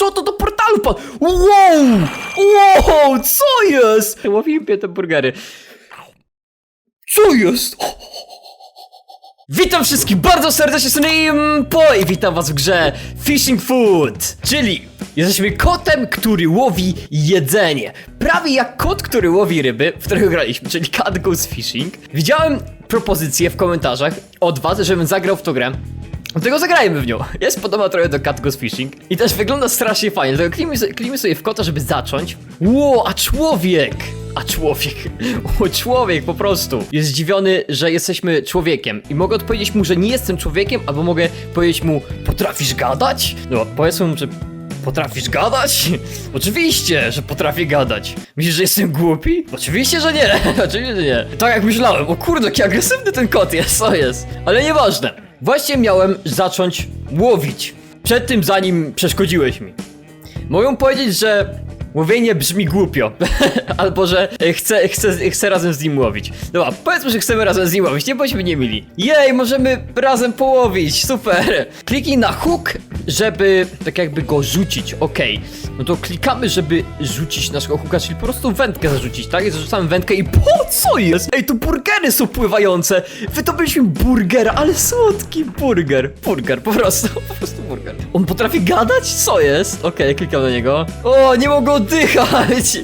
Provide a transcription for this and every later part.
Co to do portalu pan? Wow! Wow! Co jest? Łowiłem te burgery. Co jest? Witam wszystkich bardzo serdecznie, jestem Impo i witam was w grze Fishing Food, czyli jesteśmy kotem, który łowi jedzenie. Prawie jak kot, który łowi ryby, w którego graliśmy, czyli Cat Goes Fishing. Widziałem propozycję w komentarzach od was, żebym zagrał w tą grę. Dlatego zagrajmy w nią. Jest podobna trochę do Cat Goes Fishing i też wygląda strasznie fajnie, dlatego kliknijmy sobie, sobie w kota, żeby zacząć. Ło, a człowiek! A człowiek, o człowiek po prostu jest zdziwiony, że jesteśmy człowiekiem i mogę odpowiedzieć mu, że nie jestem człowiekiem, albo mogę powiedzieć mu, potrafisz gadać? No, powiedzmy mu, że potrafisz gadać? Oczywiście, że potrafię gadać. Myślisz, że jestem głupi? Oczywiście, że nie, oczywiście, że nie. Tak jak myślałem, o kurde, jaki agresywny ten kot jest, co jest? Ale nieważne. Właśnie miałem zacząć łowić. Przed tym, zanim przeszkodziłeś mi. Mogę powiedzieć, że łowienie brzmi głupio. Albo, że chcę, chcę, chcę razem z nim łowić. Dobra, powiedzmy, że chcemy razem z nim łowić, nie bądźmy niemili. Jej, możemy razem połowić, super. Kliknij na hook, żeby tak jakby go rzucić, okej. No to klikamy, żeby rzucić naszego hooka, czyli po prostu wędkę zarzucić, tak? Zarzucamy wędkę i po co jest? Ej, tu burgery są pływające. Wydobyliśmy burgera, ale słodki burger. Burger, po prostu, po prostu burger. On potrafi gadać? Co jest? Okej, klikam na niego. O, nie mogę oddychać!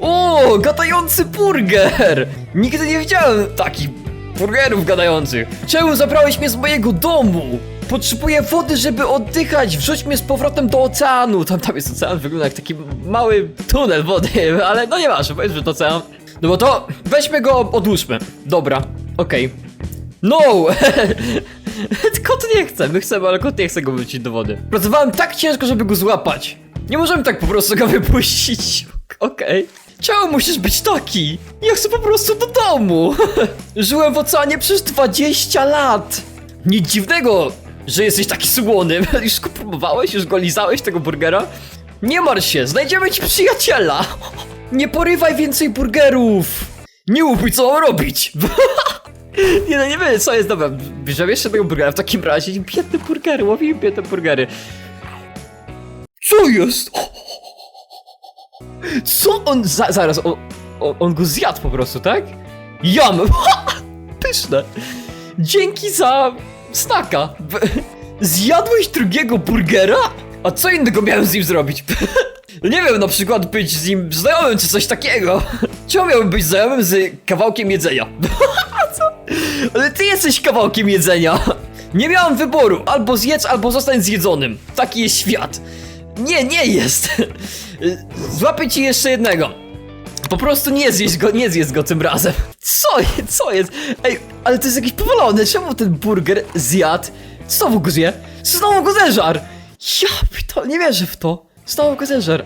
O, gadający burger! Nigdy nie widziałem takich burgerów gadających. Czemu zabrałeś mnie z mojego domu? Potrzebuję wody, żeby oddychać. Wrzuć mnie z powrotem do oceanu. Tam, tam jest ocean, wygląda jak taki mały tunel wody, ale no nie masz, powiedz, że to ocean. No bo to weźmy go, odłóżmy. Dobra, okej. No! kot nie chce, my chcemy, ale kot nie chce go wrócić do wody. Pracowałem tak ciężko, żeby go złapać. Nie możemy tak po prostu go wypuścić. Okej. Czemu musisz być taki? Ja chcę po prostu do domu. Żyłem w oceanie przez 20 lat. Nic dziwnego, że jesteś taki słony. Już go próbowałeś? Już go lizałeś, tego burgera? Nie martw się, znajdziemy ci przyjaciela. Nie porywaj więcej burgerów. Nie mi, co mam robić. Nie no, nie wiem, co jest, dobra, bierzemy jeszcze tego burgera, w takim razie, biedne burgery, łowimy biedne burgery. Co jest? Co on, za, zaraz, on, on, on go zjadł po prostu, tak? Jam! Pyszne! Dzięki za snaka! Zjadłeś drugiego burgera? A co innego miałem z nim zrobić? Nie wiem, na przykład być z nim znajomym czy coś takiego. Czemu miałbym być znajomym z kawałkiem jedzenia? Ale ty jesteś kawałkiem jedzenia! Nie miałem wyboru, albo zjedz, albo zostań zjedzonym. Taki jest świat. Nie, nie jest. Złapię ci jeszcze jednego. Po prostu nie zjeść go, nie zjedz go tym razem. Co, co jest? Ej, ale to jest jakiś powalony. Czemu ten burger zjadł? Znowu go zje? Znowu go zeżar! Ja pitol, nie wierzę w to. Znowu go zeżar.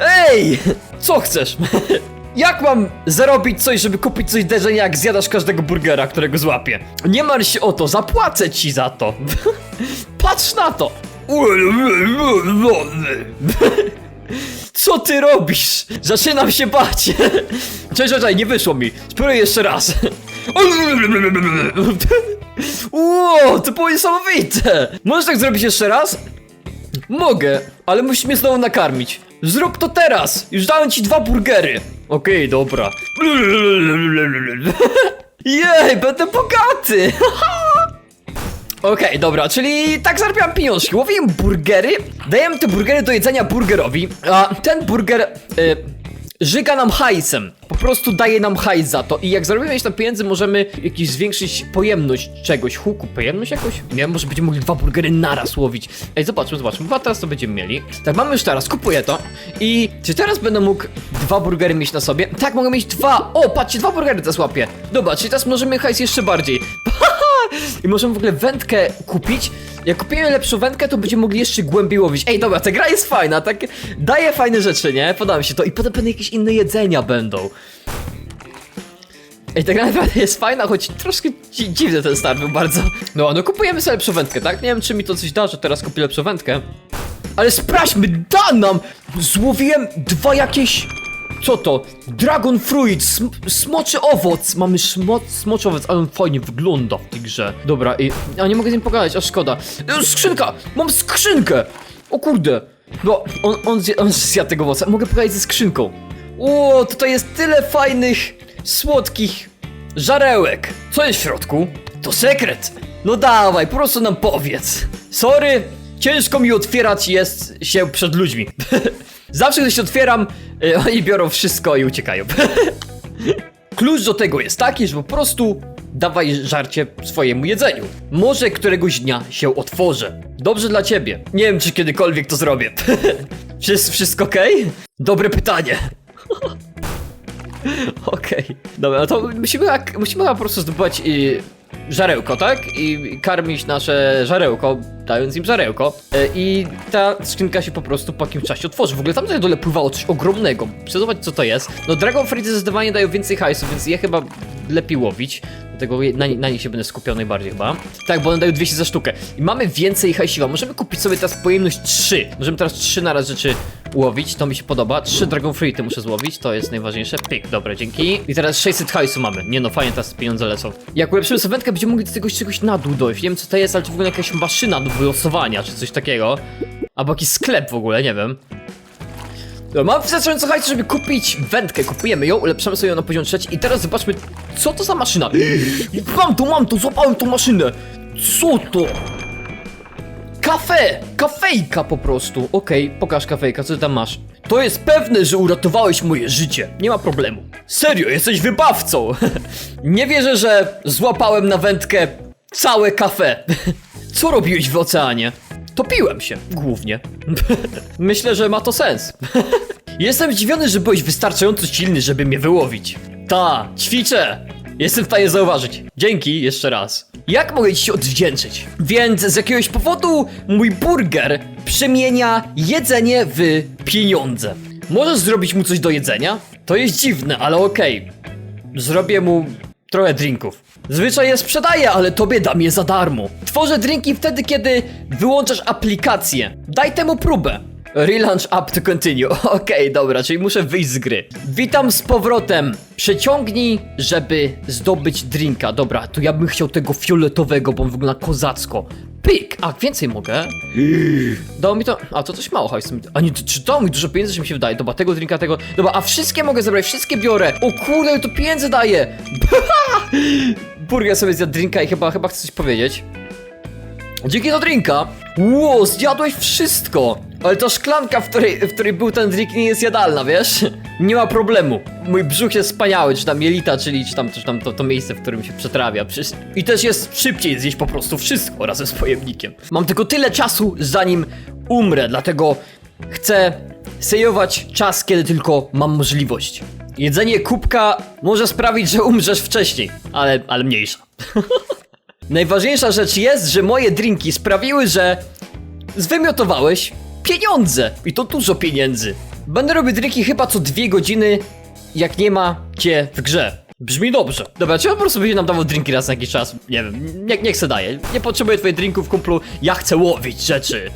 Ej! Co chcesz? Jak mam zarobić coś, żeby kupić coś do jedzenia, jak zjadasz każdego burgera, którego złapię? Nie martw się o to, zapłacę ci za to. Patrz na to. Co ty robisz? Zaczynam się bać. Cześć, cześć, nie wyszło mi. Spróbuję jeszcze raz. Ło, to było niesamowite. Możesz tak zrobić jeszcze raz? Mogę, ale musisz mnie znowu nakarmić. Zrób to teraz! Już dałem ci dwa burgery. Okej, dobra. Jej, będę bogaty! Okej, dobra, czyli tak zarabiam pieniążki. Łowiłem burgery, dajemy te burgery do jedzenia burgerowi, a ten burger y, żyga nam hajsem. Po prostu daje nam hajs za to. I jak zarobimy jakieś tam pieniędzy, możemy jakiś zwiększyć pojemność czegoś. Huku, pojemność jakoś? Nie może będziemy mogli dwa burgery naraz łowić. Ej, zobaczmy, zobaczmy. Dwa teraz to będziemy mieli. Tak, mamy już teraz, kupuję to. I czy teraz będę mógł dwa burgery mieć na sobie? Tak, mogę mieć dwa. O, patrzcie, dwa burgery teraz łapię. Dobra, czyli teraz możemy hajs jeszcze bardziej. I możemy w ogóle wędkę kupić. Jak kupimy lepszą wędkę, to będziemy mogli jeszcze głębiej łowić. Ej, dobra, ta gra jest fajna, tak daje fajne rzeczy, nie? Podoba mi się to. I potem będą jakieś inne jedzenia będą. Ej, ta gra naprawdę jest fajna, choć troszkę dzi dziwny ten start był bardzo. No, no kupujemy sobie lepszą wędkę, tak? Nie wiem, czy mi to coś da, że teraz kupię lepszą wędkę. Ale sprawdźmy, da nam! Złowiłem dwa jakieś... Co to? Dragon fruit, sm smoczy owoc! Mamy szmo smoczy owoc, ale on fajnie wygląda w tej grze. Dobra, i... A nie mogę z nim pogadać, a szkoda. E, Skrzynka! Mam skrzynkę! O kurde! No, on, on, zje, on zjadł tego owoca. Mogę pokazać ze skrzynką. O, tutaj jest tyle fajnych, słodkich żarełek. Co jest w środku? To sekret. No dawaj, po prostu nam powiedz. Sorry, ciężko mi otwierać jest się przed ludźmi. Zawsze, gdy się otwieram, y, oni biorą wszystko i uciekają. Klucz do tego jest taki, że po prostu dawaj żarcie swojemu jedzeniu. Może któregoś dnia się otworzę. Dobrze dla ciebie. Nie wiem, czy kiedykolwiek to zrobię. Wszystko, wszystko okej? Dobre pytanie. Okej, dobra, no to musimy, musimy po prostu zdobywać y, żarełko, tak? I karmić nasze żarełko, dając im żarełko. Y, I ta skrzynka się po prostu po jakimś czasie otworzy. W ogóle tam na dole pływało coś ogromnego. Zobaczyć co to jest. No Dragon Fruity zdecydowanie dają więcej hajsu, więc je chyba lepiej łowić. Dlatego na, na nich się będę skupiał najbardziej chyba. Tak, bo one dają 200 za sztukę. I mamy więcej hajsiwa. Możemy kupić sobie teraz pojemność 3. Możemy teraz 3 na raz rzeczy łowić, to mi się podoba. 3 Dragon Fruity muszę złowić, to jest najważniejsze. Pyk, dobra, dzięki. I teraz 600 hajsu mamy. Nie no, fajnie teraz pieniądze lecą. Jak ulepszymy sobie wędkę, będziemy mogli do tego czegoś na dół dojść. Nie wiem co to jest, ale to w ogóle jakaś maszyna do wylosowania, czy coś takiego. Albo jakiś sklep w ogóle, nie wiem. Dobra, mam wystarczająco hajsu, żeby kupić wędkę. Kupujemy ją, ulepszamy sobie ją na poziom trzeci i teraz zobaczmy, co to za maszyna. Mam to, mam to, złapałem tą maszynę. Co to? Kafe! Kafejka po prostu. Okej, pokaż kafejka, co ty tam masz. To jest pewne, że uratowałeś moje życie. Nie ma problemu. Serio, jesteś wybawcą. Nie wierzę, że złapałem na wędkę całe kafe. Co robiłeś w oceanie? Topiłem się, głównie. Myślę, że ma to sens. Jestem zdziwiony, że byłeś wystarczająco silny, żeby mnie wyłowić. Ta, ćwiczę. Jestem w stanie zauważyć. Dzięki jeszcze raz. Jak mogę ci się odwdzięczyć? Więc z jakiegoś powodu mój burger przemienia jedzenie w pieniądze. Możesz zrobić mu coś do jedzenia? To jest dziwne, ale okej. Zrobię mu trochę drinków. Zwyczaj je sprzedaję, ale tobie dam je za darmo. Tworzę drinki wtedy, kiedy wyłączasz aplikację. Daj temu próbę. Relaunch up to continue. Okej, dobra, czyli muszę wyjść z gry. Witam z powrotem. Przeciągnij, żeby zdobyć drinka. Dobra, to ja bym chciał tego fioletowego, bo on wygląda kozacko. Pyk! A, więcej mogę? Dało mi to. A to coś mało hajsu. mi- A nie, czy dało mi dużo pieniędzy, że mi się wydaje. Dobra, tego drinka, tego. Dobra, a wszystkie mogę zebrać, wszystkie biorę. O kurde, to pieniędzy daje. Burger sobie zjadł drinka i chyba, chyba coś powiedzieć. Dzięki do drinka. Ło, zjadłeś wszystko. Ale ta szklanka, w której, w której był ten drink, nie jest jadalna, wiesz? Nie ma problemu. Mój brzuch jest wspaniały, czy tam jelita, czyli czy tam, czy tam to, to miejsce, w którym się przetrawia. Przecież- I też jest szybciej zjeść po prostu wszystko razem z pojemnikiem. Mam tylko tyle czasu, zanim umrę, dlatego chcę sejować czas, kiedy tylko mam możliwość. Jedzenie kubka może sprawić, że umrzesz wcześniej, ale, ale mniejsza. Najważniejsza rzecz jest, że moje drinki sprawiły, że zwymiotowałeś pieniądze. I to dużo pieniędzy. Będę robił drinki chyba co dwie godziny, jak nie ma cię w grze. Brzmi dobrze. Dobra, czy on po prostu będzie nam dawał drinki raz na jakiś czas? Nie wiem, nie, niech se daje. Nie potrzebuję twoich drinków, kumplu. Ja chcę łowić rzeczy.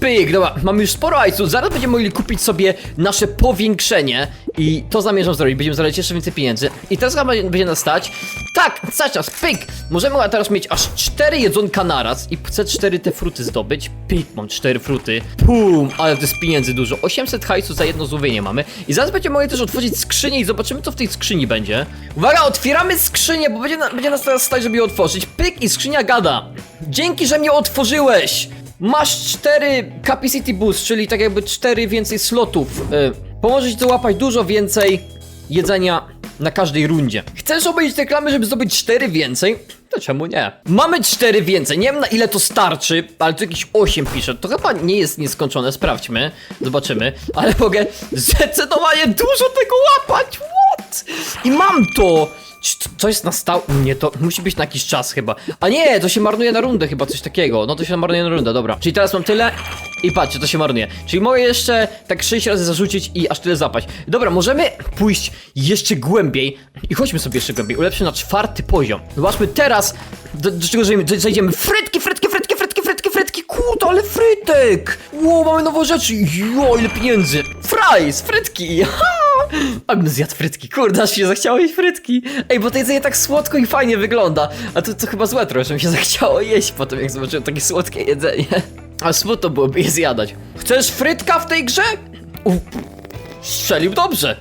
Pyk, dobra, mamy już sporo hajsu, zaraz będziemy mogli kupić sobie nasze powiększenie i to zamierzam zrobić, będziemy zarabiać jeszcze więcej pieniędzy i teraz chyba będzie nas stać. Tak, stać nas, pyk! Możemy teraz mieć aż 4 jedzonka naraz i chcę 4 te fruty zdobyć. Pyk, mam 4 fruty. Pum, ale to jest pieniędzy dużo. 800 hajsu za jedno złowienie mamy i zaraz będziemy mogli też otworzyć skrzynię i zobaczymy co w tej skrzyni będzie. Uwaga, otwieramy skrzynię, bo będzie, na, będzie nas teraz stać, żeby ją otworzyć. Pyk i skrzynia gada. Dzięki, że mnie otworzyłeś! Masz 4 Capacity Boost, czyli tak jakby 4 więcej slotów. Y, pomoże ci to łapać dużo więcej jedzenia na każdej rundzie. Chcesz obejrzeć reklamy, żeby zdobyć 4 więcej? To czemu nie? Mamy 4 więcej, nie wiem na ile to starczy, ale tu jakieś 8 pisze. To chyba nie jest nieskończone, sprawdźmy. Zobaczymy. Ale mogę zdecydowanie dużo tego łapać, what? I mam to! To- jest na stał... Nie, to musi być na jakiś czas chyba. A nie, to się marnuje na rundę chyba, coś takiego. No to się marnuje na rundę, dobra. Czyli teraz mam tyle i patrzcie, to się marnuje. Czyli mogę jeszcze tak 6 razy zarzucić i aż tyle zapaść. Dobra, możemy pójść jeszcze głębiej i chodźmy sobie jeszcze głębiej. Ulepszymy na czwarty poziom. Zobaczmy teraz, do, do czego frytki, frytki, frytki, frytki. Kurde, ale frytek! Ło, mamy nowe rzeczy. Jo, ile pieniędzy. Fries, frytki. Ha! Abym zjadł frytki, kurde, aż się zachciało jeść frytki. Ej, bo to jedzenie tak słodko i fajnie wygląda. A to, to chyba złe trochę, mi się zachciało jeść potem, jak zobaczyłem takie słodkie jedzenie. A smutno byłoby je zjadać. Chcesz frytka w tej grze? U, strzelił dobrze.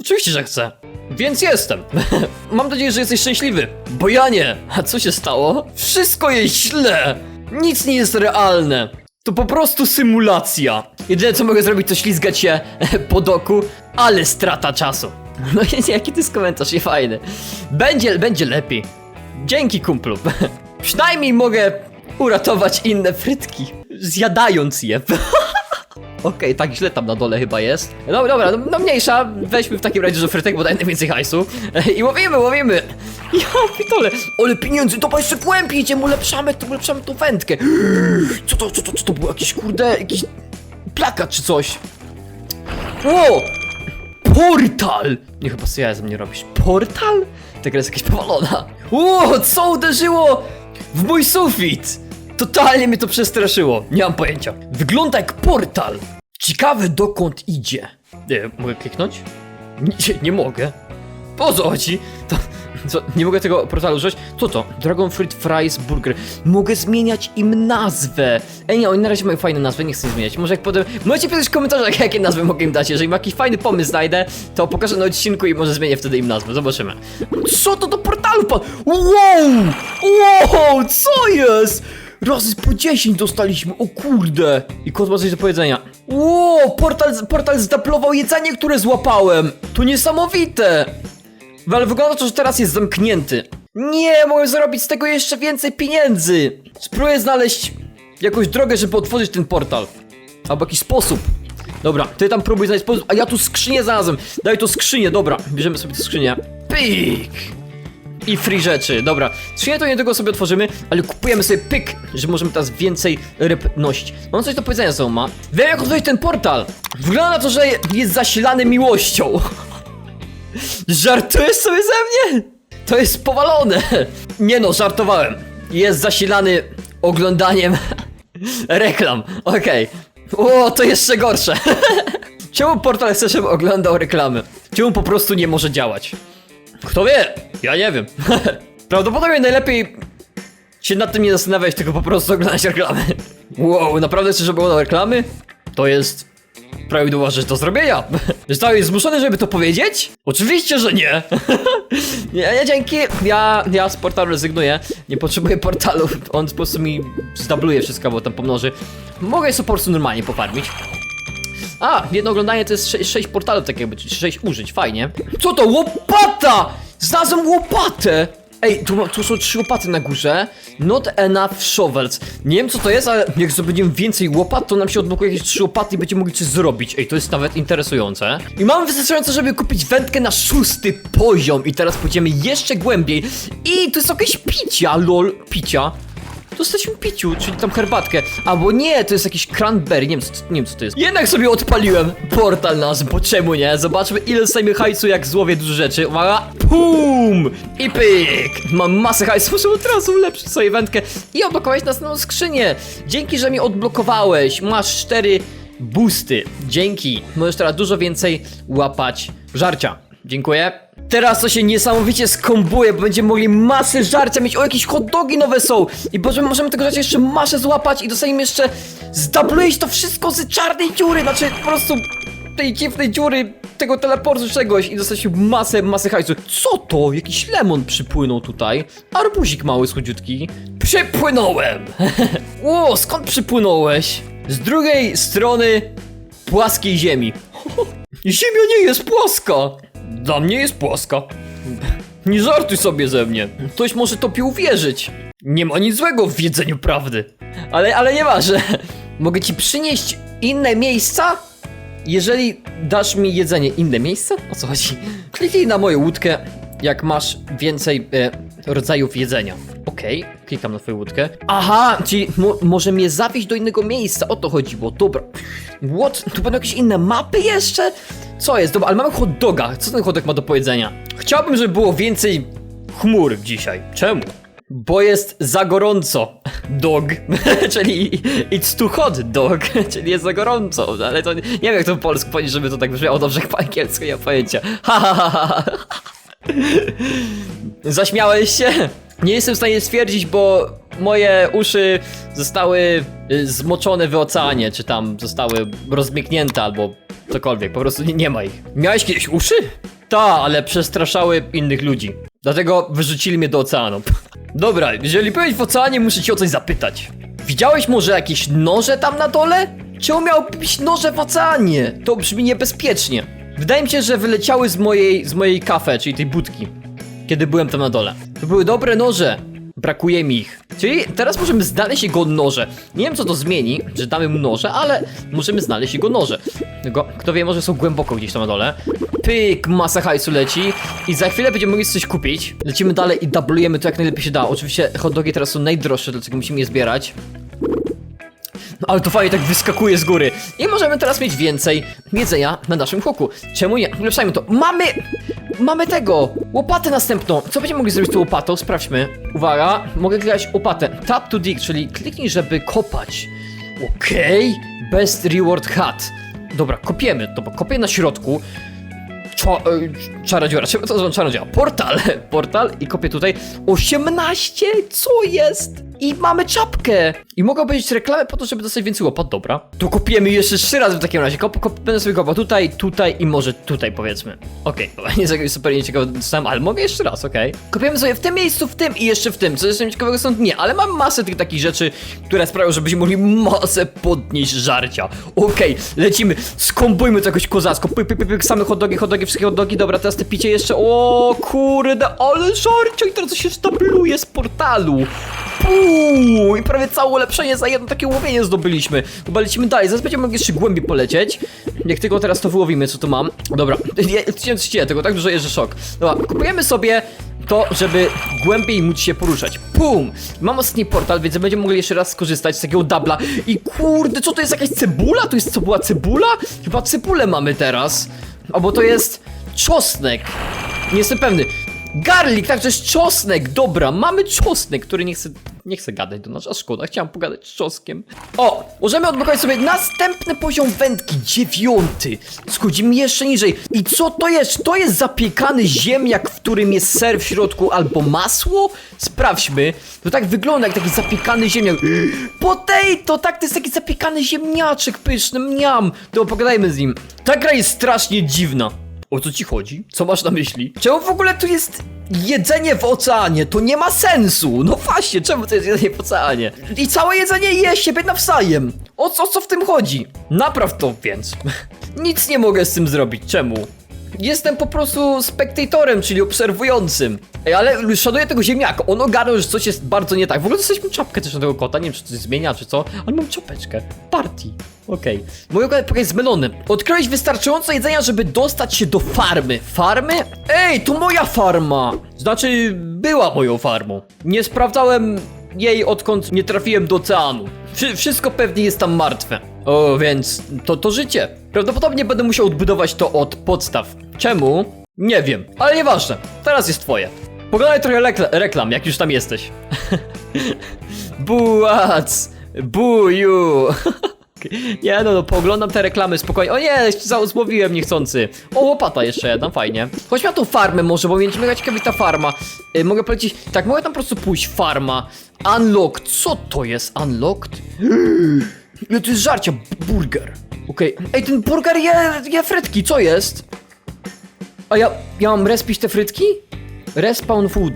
Oczywiście, że chcę. Więc jestem. Mam nadzieję, że jesteś szczęśliwy. Bo ja nie. A co się stało? Wszystko jest źle. Nic nie jest realne. To po prostu symulacja. Jedyne co mogę zrobić to ślizgać się po doku, ale strata czasu. No jaki to jest komentarz, nie fajny. Będzie, będzie lepiej. Dzięki kumplu. Przynajmniej mogę uratować inne frytki, zjadając je. Okej, tak źle tam na dole chyba jest. No dobra, no, no mniejsza, weźmy w takim razie do frytek, bo daje najwięcej hajsu. I łowimy, łowimy. Ja pitole, ale pieniędzy, to jeszcze głębiej idziemy, ulepszamy, to ulepszamy tą wędkę. Co to, co to, co to było? Jakiś kurde, jakiś plakat czy coś. O! Portal! Nie chyba co ja ze mnie robisz. Portal? Ta gra jest jakaś powalona. O, co uderzyło w mój sufit? Totalnie mnie to przestraszyło. Nie mam pojęcia. Wygląda jak portal. Ciekawe dokąd idzie. Nie, mogę kliknąć? Nie, nie mogę. Po co chodzi? To, co, nie mogę tego portalu użyć? Co to? Dragon Fruit Fries Burger. Mogę zmieniać im nazwę. Ej nie, oni na razie mają fajne nazwy, nie chcę ich zmieniać. Może jak potem... Możecie pisać w komentarzach, jakie nazwy mogę im dać. Jeżeli jakiś fajny pomysł znajdę, to pokażę na odcinku i może zmienię wtedy im nazwę. Zobaczymy. Co to do portalu pan? Wow! Wow! Co jest? Razy po 10 dostaliśmy, o kurde! I kot ma coś do powiedzenia. Wow, portal, portal zdaplował jedzenie, które złapałem! To niesamowite! Ale wygląda to, że teraz jest zamknięty. Nie, mogę zarobić z tego jeszcze więcej pieniędzy! Spróbuję znaleźć jakąś drogę, żeby otworzyć ten portal. Albo jakiś sposób. Dobra, ty tam próbuj znaleźć sposób, a ja tu skrzynię znalazłem. Daj to skrzynię, dobra. Bierzemy sobie tę skrzynię. Pyk! I free rzeczy, dobra. Skrzynię to nie tylko sobie otworzymy, ale kupujemy sobie pyk, że możemy teraz więcej ryb nosić. Mam coś do powiedzenia, co on ma. Wiem jak otworzyć ten portal. Wygląda na to, że jest zasilany miłością. Żartujesz sobie ze mnie? To jest powalone. Nie no, żartowałem. Jest zasilany oglądaniem reklam. Okej. O, to jeszcze gorsze. Czemu portal chce, żebym oglądał reklamy? Czemu po prostu nie może działać? Kto wie? Ja nie wiem. Prawdopodobnie najlepiej się nad tym nie zastanawiać, tylko po prostu oglądać reklamy. Wow, naprawdę chcesz, żeby oglądał reklamy? To jest prawidłowa rzecz do zrobienia. Zostałeś zmuszony, żeby to powiedzieć? Oczywiście, że nie. nie, nie, dzięki. Ja, ja z portalu rezygnuję. Nie potrzebuję portalu. On po prostu mi zdabluje wszystko, bo tam pomnoży. Mogę sobie po prostu normalnie pofarmić. A, jedno oglądanie to jest 6, portalów tak jakby, czyli 6 użyć, fajnie. Co to? Łopata! Znalazłem łopatę! Ej, tu, tu są trzy łopaty na górze. Not enough shovels. Nie wiem co to jest, ale jak zdobędziemy więcej łopat, to nam się odblokuje jakieś trzy łopaty i będziemy mogli coś zrobić. Ej, to jest nawet interesujące. I mamy wystarczająco, żeby kupić wędkę na szósty poziom. I teraz pójdziemy jeszcze głębiej. I tu jest jakieś picia, lol, picia. Dostaliśmy piciu, czyli tam herbatkę. Albo nie, to jest jakiś cranberry, nie wiem, co, nie wiem co to jest. Jednak sobie odpaliłem portal nas, bo czemu nie? Zobaczmy ile dostajemy hajsu jak złowię dużo rzeczy. Uwaga, pum! I pyk! Mam masę hajsu, muszę od razu ulepszyć sobie wędkę i odblokować następną skrzynię. Dzięki, że mnie odblokowałeś. Masz cztery boosty. Dzięki. Możesz teraz dużo więcej łapać żarcia. Dziękuję. Teraz to się niesamowicie skombuje, bo będziemy mogli masę żarcia mieć. O, jakieś hot dogi nowe są. I możemy, możemy tego żarcia jeszcze masę złapać i dostaniemy jeszcze zdabluić to wszystko z czarnej dziury. Znaczy po prostu tej dziwnej dziury, tego teleportu czegoś i dostać masę, masę hajsu. Co to? Jakiś lemon przypłynął tutaj. Arbuzik mały, słodziutki. Przypłynąłem! o, skąd przypłynąłeś? Z drugiej strony płaskiej ziemi. Ziemia nie jest płaska! Dla mnie jest płaska. Nie żartuj sobie ze mnie. Ktoś może tobie uwierzyć. Nie ma nic złego w wiedzeniu prawdy. Ale, ale nieważne. Mogę ci przynieść inne miejsca, jeżeli dasz mi jedzenie. Inne miejsca? O co chodzi? Kliknij na moją łódkę, jak masz więcej e, rodzajów jedzenia. Okej, klikam na twoją łódkę. Aha, czyli mo może mnie zawieźć do innego miejsca, o to chodziło, dobra. What? Tu będą jakieś inne mapy jeszcze? Co jest? Dobra, ale mamy hot doga. Co ten hot dog ma do powiedzenia? Chciałbym, żeby było więcej chmur dzisiaj. Czemu? Bo jest za gorąco. Dog, czyli it's too hot dog, czyli jest za gorąco, ale to nie nie wiem jak to po polsku powiedzieć, żeby to tak brzmiało dobrze jak po angielsku, nie mam pojęcia. Ha, ha, ha, ha. Zaśmiałeś się? Nie jestem w stanie stwierdzić, bo moje uszy zostały y, zmoczone w oceanie, czy tam zostały rozmięknięte albo cokolwiek, po prostu nie, nie ma ich. Miałeś kiedyś uszy? Ta, ale przestraszały innych ludzi. Dlatego wyrzucili mnie do oceanu. Dobra, jeżeli byłeś w oceanie, muszę cię o coś zapytać. Widziałeś może jakieś noże tam na dole? Czemu miałby być noże w oceanie? To brzmi niebezpiecznie. Wydaje mi się, że wyleciały z mojej, z mojej kafe, czyli tej budki. Kiedy byłem tam na dole. To były dobre noże. Brakuje mi ich. Czyli teraz możemy znaleźć jego noże. Nie wiem co to zmieni, że damy mu noże, ale możemy znaleźć jego noże. Go, kto wie, może są głęboko gdzieś tam na dole. Pyk, masa hajsu leci. I za chwilę będziemy mogli coś kupić. Lecimy dalej i dublujemy to jak najlepiej się da. Oczywiście hot dogi teraz są najdroższe, dlatego musimy je zbierać. No, Ale to fajnie tak wyskakuje z góry. I możemy teraz mieć więcej jedzenia na naszym hoku. Czemu nie? Ulepszajmy to. Mamy! Mamy tego! Łopatę następną. Co będziemy mogli zrobić z tą łopatą? Sprawdźmy. Uwaga, mogę klikać łopatę. Tap to dig, czyli kliknij, żeby kopać. Okej. Best reward hat. Dobra, kopiemy. Dobra, kopię na środku. Czo, czarodziora, czemu to nazywa czarodziora? Portal, portal i kopię tutaj 18, co jest? I mamy czapkę! I mogę obejrzeć reklamę po to, żeby dostać więcej łopat, dobra. To kopiemy jeszcze trzy razy w takim razie, kop, kop, będę sobie kopał tutaj, tutaj i może tutaj powiedzmy. Okej, okay, nie jest super nieciekawe dostałem, ale mogę jeszcze raz, okej. Kopiemy sobie w tym miejscu, w tym i jeszcze w tym, co jeszcze ciekawego stąd nie, ale mam masę tych takich rzeczy, które sprawią, żebyśmy mogli masę podnieść żarcia. Okej, lecimy, skombujmy to jakoś kozacko, pyk, pyk, pyk, pyk, same hot dogi, hot dogi, wszystkie hot dogi, dobra, teraz te picie jeszcze, o kurde, ale żarcio i teraz się stapluje z portalu. Puuu, i prawie całe ulepszenie za jedno takie łowienie zdobyliśmy. Chyba lecimy dalej, zaraz będziemy mogli jeszcze głębiej polecieć. Jak tylko teraz to wyłowimy, co tu mam. Dobra, chciałem tego, tak dużo jeżdżę szok. Dobra, kupujemy sobie to, żeby głębiej móc się poruszać. Pum! Mam ostatni portal, więc będziemy mogli jeszcze raz skorzystać z takiego dubla. I kurde, co to jest jakaś cebula? To jest co była cebula? Chyba cebulę mamy teraz. O, bo to jest czosnek. Nie jestem pewny. Garlic, tak, jest czosnek, dobra, mamy czosnek, który nie chce, nie chce gadać do nas, a szkoda, chciałem pogadać z czosnkiem. O, możemy odblokować sobie następny poziom wędki, dziewiąty. Schodzimy jeszcze niżej. I co to jest? To jest zapiekany ziemniak, w którym jest ser w środku albo masło? Sprawdźmy. To tak wygląda jak taki zapiekany ziemniak. Potato, tak, to jest taki zapiekany ziemniaczek pyszny, mniam. To pogadajmy z nim. Ta gra jest strasznie dziwna. O co ci chodzi? Co masz na myśli? Czemu w ogóle tu jest jedzenie w oceanie? To nie ma sensu! No właśnie, czemu to jest jedzenie w oceanie? I całe jedzenie je siebie nawzajem! O co, o co w tym chodzi? Napraw to więc. Nic nie mogę z tym zrobić, czemu? Jestem po prostu spektatorem, czyli obserwującym. Ej, ale szanuję tego ziemniaka. On ogarnął, że coś jest bardzo nie tak. W ogóle dostaliśmy czapkę też na tego kota. Nie wiem, czy coś zmienia, czy co, ale mam czapeczkę. Party. Okej. Moja pakiet jest melony. Odkryłeś wystarczająco jedzenia, żeby dostać się do farmy. Farmy? Ej, to moja farma! Znaczy, była moją farmą. Nie sprawdzałem jej odkąd nie trafiłem do oceanu. Wszy wszystko pewnie jest tam martwe. O, więc to to życie. Prawdopodobnie będę musiał odbudować to od podstaw. Czemu? Nie wiem, ale nieważne. Teraz jest twoje. Pogadaj trochę rekla reklam, jak już tam jesteś. Bułac! Buju! Nie no, no, pooglądam te reklamy spokojnie. O nie, złowiłem niechcący. O, łopata jeszcze jedna, fajnie. Chodźmy na tą farmę może, bo będzie mega ciekawa ta farma. Y, mogę polecić, tak, mogę tam po prostu pójść, farma. Unlocked, co to jest unlocked? Ile to jest żarcia? Burger. Okej, ej, ten burger je, je frytki, co jest? A ja, ja mam respić te frytki? Respawn food.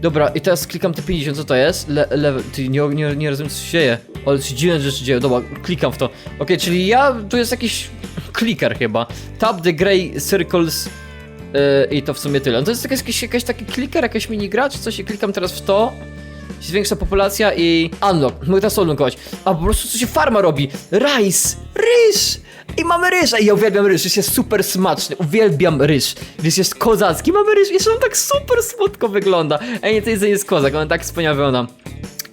Dobra, i teraz klikam te 50, co to jest? Le, level, ty nie, nie, nie rozumiem co się dzieje. Ale się dziwne rzeczy dzieją, dobra, klikam w to. Okej, czyli ja, tu jest jakiś kliker chyba. Tap the grey circles yy, i to w sumie tyle. No to jest jakaś, jakaś taki kliker, jakaś minigra, czy coś i klikam teraz w to. Się zwiększa populacja i unlock. Mogę teraz unlockować. A po prostu co się farma robi? Rice! Ryż! I mamy ryż! Ej, ja uwielbiam ryż, ryż jest super smaczny, uwielbiam ryż. Ryż jest kozacki, mamy ryż, jeszcze on tak super słodko wygląda. Ej, nie, to jedzenie jest kozak, on tak wspaniale wygląda.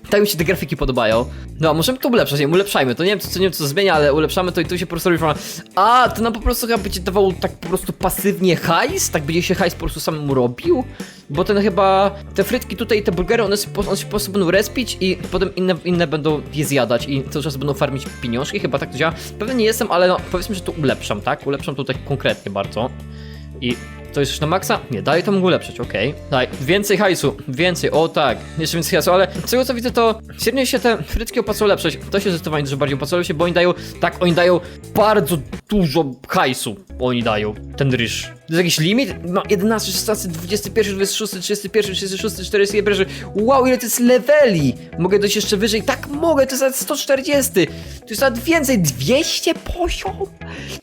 Tak mi się te grafiki podobają. No, możemy to ulepszać, nie, ulepszajmy to. Nie wiem, co, co, nie wiem, co zmienia, ale ulepszamy to i tu się po prostu robi. A, to nam po prostu chyba będzie dawało tak po prostu pasywnie hajs? Tak będzie się hajs po prostu samemu robił? Bo ten chyba, te frytki tutaj, te burgery, one się one się po prostu będą respić i potem inne, inne będą je zjadać i cały czas będą farmić pieniążki, chyba tak to działa. Pewnie nie jestem, ale no, powiedzmy, że to ulepszam, tak? Ulepszam to tak konkretnie bardzo. I to jest już na maksa? Nie, dalej to mógł ulepszyć, okej. Daj, więcej hajsu, więcej, o tak, jeszcze więcej hajsu, ale z tego co widzę to średnio się te frytki opłaca ulepszać. To się zdecydowanie dużo bardziej opłacało się, bo oni dają, tak, oni dają bardzo dużo hajsu, oni dają, ten ryż. To jest jakiś limit? No 11, 16, 21, 26, 31, 36, 41. Wow, ile to jest leveli! Mogę dojść jeszcze wyżej. Tak, mogę, to jest nawet 140. To jest nawet więcej. 200 poziom?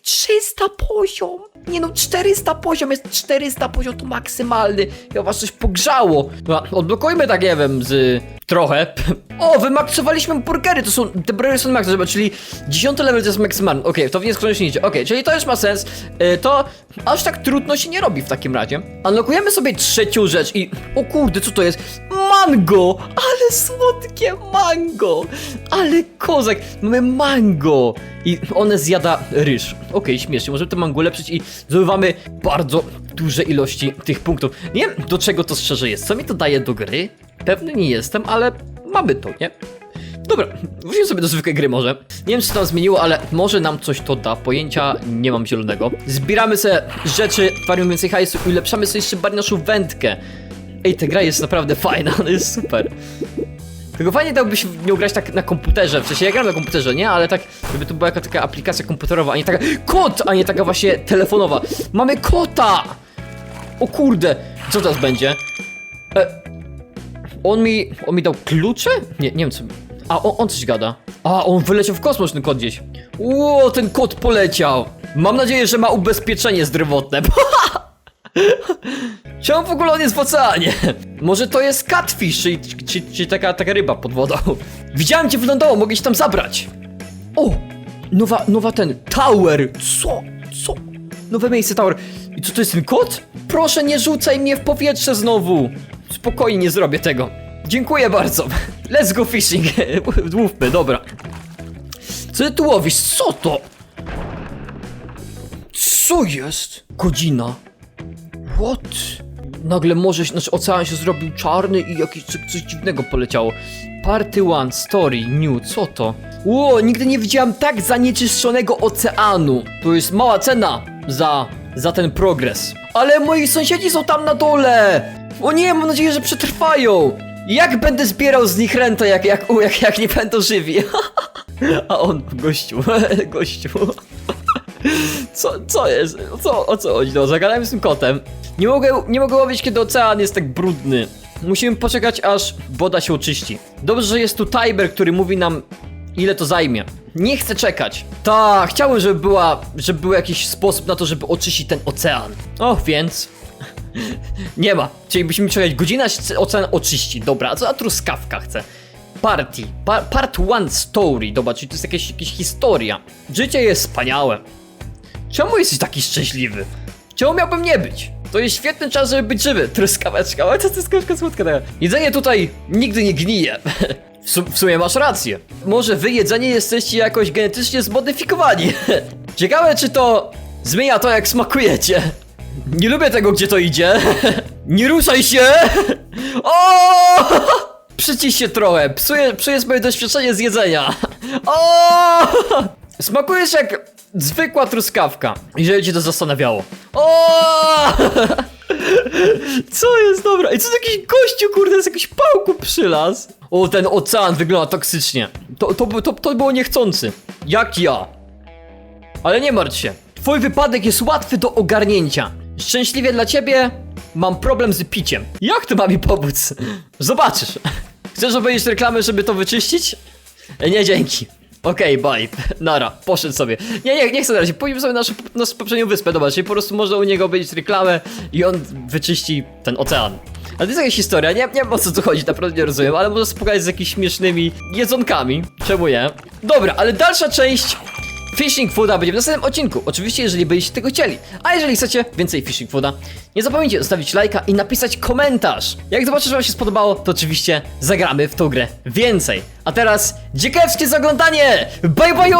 300 poziom? Nie no, 400 poziom jest 400 poziom, to maksymalny. Ja was coś pogrzało. No, odblokujmy tak, nie wiem, z trochę. O, wymaksowaliśmy burgery, to są, te burgery są max, czyli 10 level to jest maksymalny. Okej, to nie skądś nie idzie. Okej, czyli to już ma sens. Y, to aż tak trudno się nie robi w takim razie. Unlockujemy sobie trzecią rzecz i... O kurde, co to jest? Mango! Ale słodkie mango! Ale kozak! Mamy mango! I one zjada ryż. Okej, śmiesznie, możemy to mango ulepszyć i zdobywamy bardzo duże ilości tych punktów. Nie wiem, do czego to szczerze jest. Co mi to daje do gry? Pewny nie jestem, ale mamy to, nie? Dobra, wróćmy sobie do zwykłej gry może. Nie wiem, czy to nam zmieniło, ale może nam coś to da. Pojęcia nie mam zielonego. Zbieramy sobie rzeczy, farmimy więcej hajsu i ulepszamy sobie jeszcze bardziej naszą wędkę. Ej, ta gra jest naprawdę fajna, ona jest super. Tylko fajnie dałoby się w nią grać tak na komputerze. W sensie ja gram na komputerze, nie? Ale tak, żeby to była jaka taka aplikacja komputerowa, a nie taka. Kot, a nie taka właśnie telefonowa. Mamy kota! O kurde, co teraz będzie? E, on mi. On mi dał klucze? Nie, nie wiem co. A on, on coś gada. A, on wyleciał w kosmos ten kot gdzieś. Ło, ten kot poleciał. Mam nadzieję, że ma ubezpieczenie zdrowotne. Czemu w ogóle on jest w oceanie? Może to jest catfish, czyli, czyli, czyli taka, taka ryba pod wodą. Widziałem cię wylądował, mogę się tam zabrać. O! Nowa, nowa ten, tower! Co? Co? Nowe miejsce, tower. I co to jest ten kot? Proszę, nie rzucaj mnie w powietrze znowu. Spokojnie, nie zrobię tego. Dziękuję bardzo. Let's go fishing. Łówmy, dobra. Co ty tu łowisz? Co to? Co jest? Godzina. What? Nagle morze, znaczy ocean się zrobił czarny i jakieś coś, coś dziwnego poleciało. Party One, Story, New, co to? Ło, nigdy nie widziałam tak zanieczyszczonego oceanu. To jest mała cena za, za ten progres. Ale moi sąsiedzi są tam na dole! O nie, mam nadzieję, że przetrwają! Jak będę zbierał z nich rentę, jak, jak, jak, jak nie będą żywi? A on, gościu, gościu. Co, co jest? Co, o co chodzi? No, zagadałem z tym kotem. Nie mogę, nie mogę łowić, kiedy ocean jest tak brudny. Musimy poczekać, aż woda się oczyści. Dobrze, że jest tu timer, który mówi nam, ile to zajmie. Nie chcę czekać. Ta, chciałbym, żeby była, żeby był jakiś sposób na to, żeby oczyścić ten ocean. O, więc... Nie ma. Musimy czekać się ocean oczyści. Dobra, a co a truskawka chce? Party. Pa part one story. Dobra, czyli to jest jakaś, jakaś historia. Życie jest wspaniałe. Czemu jesteś taki szczęśliwy? Czemu miałbym nie być? To jest świetny czas, żeby być żywy. Truskaweczka, ale to truskaweczka słodka. taka. Jedzenie tutaj nigdy nie gnije. W, su w sumie masz rację. Może wy jedzenie jesteście jakoś genetycznie zmodyfikowani. Ciekawe, czy to zmienia to, jak smakujecie. Nie lubię tego, gdzie to idzie. Nie ruszaj się! O! Przyciś się trochę, psuje, psuje moje doświadczenie z jedzenia. O! Smakujesz jak zwykła truskawka, jeżeli cię to zastanawiało. O! Co jest dobra? I co to jakiś gościu, kurde, z jakiś pałku przylaz? O, ten ocean wygląda toksycznie. To, to, to, to było niechcący. Jak ja. Ale nie martw się. Twój wypadek jest łatwy do ogarnięcia. Szczęśliwie dla ciebie mam problem z piciem. Jak to ma mi pomóc? Zobaczysz. Chcesz obejrzeć reklamę, żeby to wyczyścić? E, Nie, dzięki. Okej, bye. Nara, poszedł sobie. Nie, nie, nie chcę na razie. Pójdźmy sobie na naszą, naszą poprzednią wyspę, dobra, czyli po prostu można u niego obejrzeć reklamę i on wyczyści ten ocean. Ale to jest jakaś historia, nie, nie wiem o co tu chodzi, naprawdę nie rozumiem, ale może spotkać z jakimiś śmiesznymi jedzonkami. Czemu nie? Dobra, ale dalsza część Fishing Fooda będzie w następnym odcinku. Oczywiście, jeżeli byście tego chcieli. A jeżeli chcecie więcej Fishing Fooda, nie zapomnijcie zostawić lajka i napisać komentarz. Jak zobaczysz, że wam się spodobało, to oczywiście zagramy w tą grę więcej. A teraz dziękuję wszystkim za oglądanie! Bye bye!